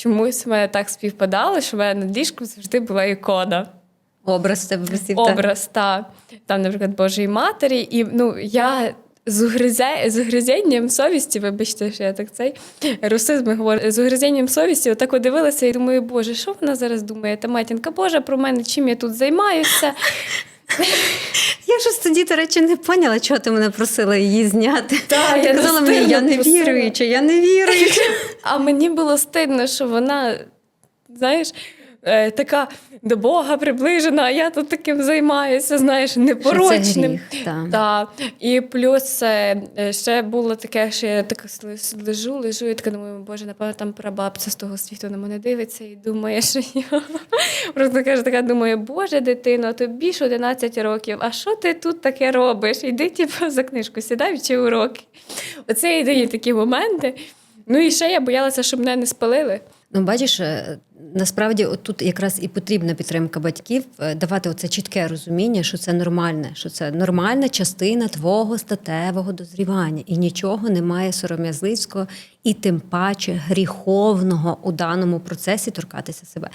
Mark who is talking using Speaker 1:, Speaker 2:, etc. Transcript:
Speaker 1: чомусь в мене так співпадало, що в мене над ліжком завжди була ікона.
Speaker 2: Образ тебе висів. так?
Speaker 1: Образ, та там, наприклад, Божої Матері. І ну, я з, угризе, з угризенням совісті, вибачте, що я так цей русизм говорю, з угризенням совісті, отак от дивилася і думаю, Боже, що вона зараз думає? Та матінка Божа про мене, чим я тут займаюся?
Speaker 2: Тоді, до речі, не поняла, чого ти мене просила її зняти.
Speaker 1: Та, я
Speaker 2: казала мені, я не віруюча, я не віруюча.
Speaker 1: А мені було стидно, що вона, знаєш, е, така до Бога приближена, а я тут таким займаюся, знаєш, непорочним.
Speaker 2: гріх, та.
Speaker 1: Та. І плюс е, ще було таке, що я так лежу, лежу, і така думаю, боже, напевно, там прабабця з того світу на мене дивиться і думає, що я просто каже, така думаю, боже, дитино, тобі ж 11 років, а що ти тут таке робиш? Іди типу, за книжку, сідай, вчи уроки. Оце єдині такі моменти. Ну і ще я боялася, щоб мене не спалили.
Speaker 2: Ну, бачиш, е, насправді отут тут якраз і потрібна підтримка батьків, е, давати оце чітке розуміння, що це нормальне, що це нормальна частина твого статевого дозрівання, і нічого немає сором'язливського і тим паче гріховного у даному процесі торкатися себе.